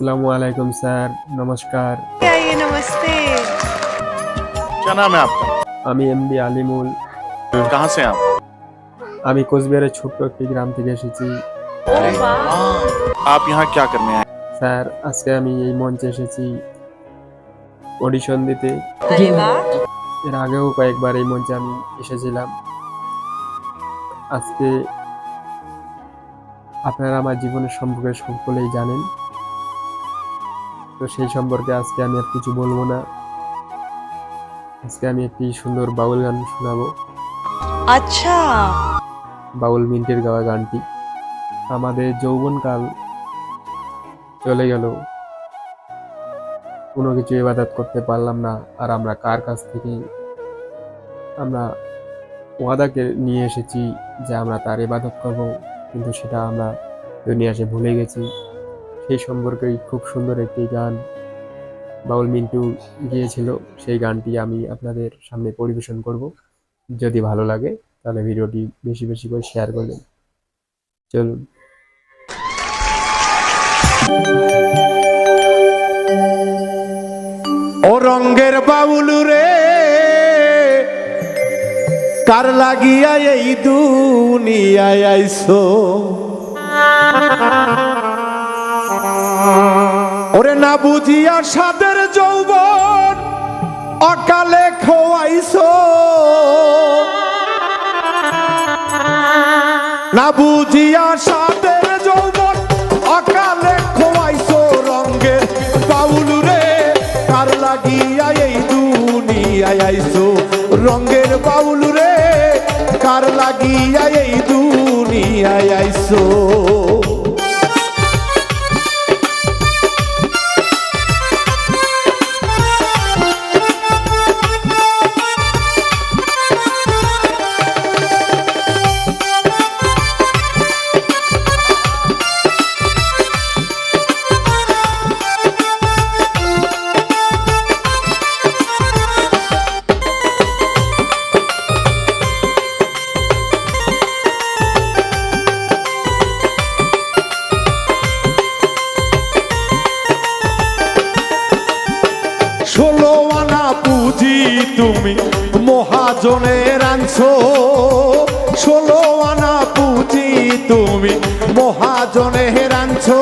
আসসালামু আলাইকুম স্যার নমস্কার आइए नमस्ते क्या नाम है आपका আমি এমডি আলিমুল कहाँ से हैं आप আমি কোচবিহারের ছোট্ট একটি গ্রাম থেকে এসেছি आप यहाँ क्या करने आए স্যার আজকে আমি এই মঞ্চে এসেছি অডিশন দিতে अरे वाह এর আগেও কয়েকবার এই মঞ্চে আমি এসেছিলাম আজকে আপনারা আমার জীবনের সম্পর্কে সকলেই জানেন তো সেই সম্পর্কে আজকে আমি আর কিছু বলব না। আজকে আমি একটি সুন্দর বাউল গান শোনাবো। আচ্ছা। বাউল মিন্টের গাওয়া গানটি। আমাদের যৌবনকাল চলে গেল। কোনো কিছু ইবাদত করতে পারলাম না আর আমরা কার কাছ থেকে? আমরা ওয়াদাকে নিয়ে এসেছি যে আমরা তার ইবাদত করব কিন্তু সেটা আমরা দুনিয়া এসে ভুলে গেছি। সেই সম্পর্কেই খুব সুন্দর একটি গান বাউল মিন্টু গিয়েছিল। সেই গানটি আমি আপনাদের সামনে পরিবেশন করব। যদি ভালো লাগে, তাহলে ভিডিওটি বেশি বেশি করে শেয়ার করবেন। চলুন। ও রঙ্গের বাউলু রে, কার লাগিয়া এই দুনিয়ায় আইসো? না বুঝিয়া সাদের যৌবন অকালে খোয়াইছো। না বুঝিয়া সাদের যৌবন অকালে খোয়াইছো রঙ্গের বাউলু রে। কার লাগিয়া এই দুনিয়ায় আইছো? রঙ্গের বাউলু রে, কার লাগিয়া এই দুনিয়ায় আইছো? তুমি মহাজনের আনছো ষোলো আনা পুঁজি তুমি মহাজনের আনছো।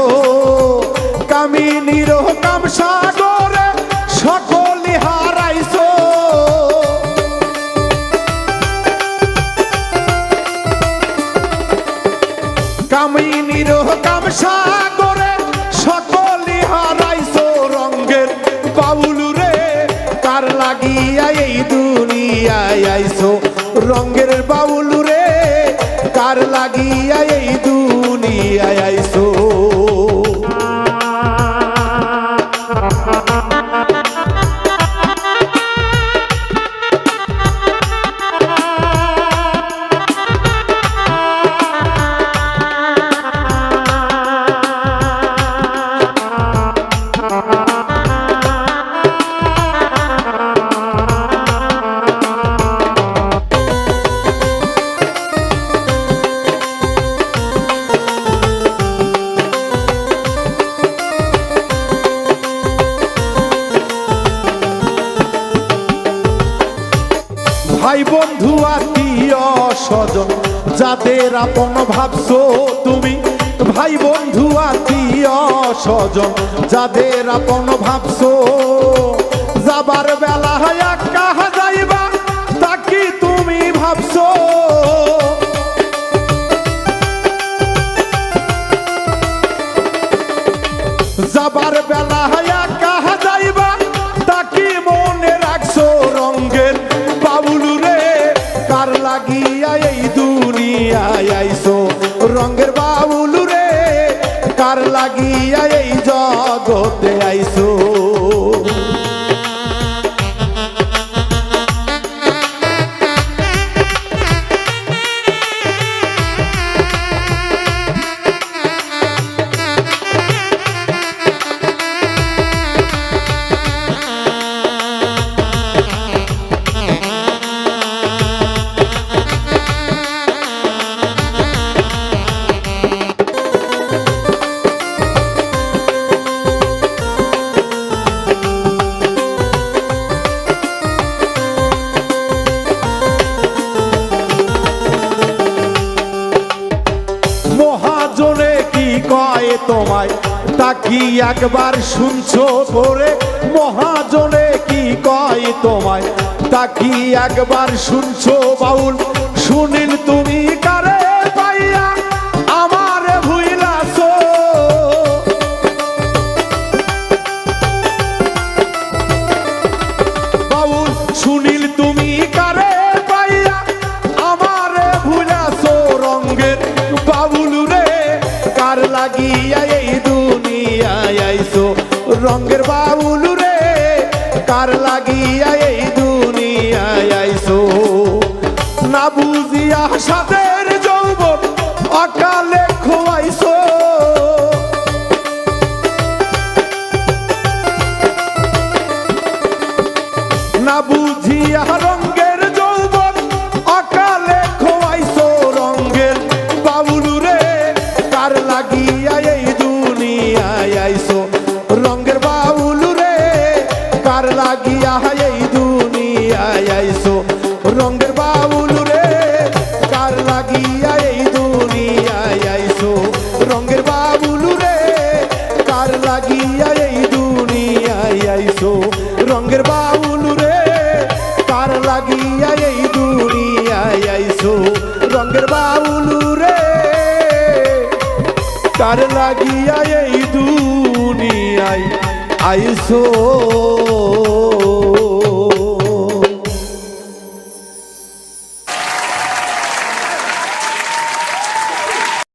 কামিনীর কাম সাগরে কার লাগিয়া এই দুনিয়ায় আইসো। রঙের বাউল রে কার লাগিয়া এই ভাই বন্ধু, আত্মীয় স্বজন, যাদের আপন ভাবছ তুমি, ভাই বন্ধু, আত্মীয় স্বজন, যাদের আপন ভাবছ, যাবার বেলা হায়া যাইবা তাকি তুমি ভাবছ? যাবার বেলা হায়া আইছো বাউলুরে কার লাগিয়া এই জগতে আইছো তোমায় তা কি একবার শুনছো করে মহাজনে কি কয় তোমায়? তা কি একবার শুনছো বাউল, শুনিল তুমি কারে পাইয়া? আমার ভুইলাছো। বাউল, শুনিল তুমি কারে পাইয়া? আমারে ভুলাছো রঙ্গের বাবুল রে। কার লাগিয়া আইছো রঙ্গের রঙ্গের বাবুলু রে, কার লাগিয়া এই দুনিয়ায় আইছো রঙ্গের বাবুলু রে, কার লাগিয়া এই দুনিয়ায় আইছো রঙ্গের বাবুলু রে, কার লাগিয়া এই দুনিয়ায় আইছো রঙ্গের বাউলু রে, কার লাগিয়া এই দুনিয়ায় আইছো রঙ্গের বাউলু রে, কার লাগিয়া এই দুনিয়ায় আইছো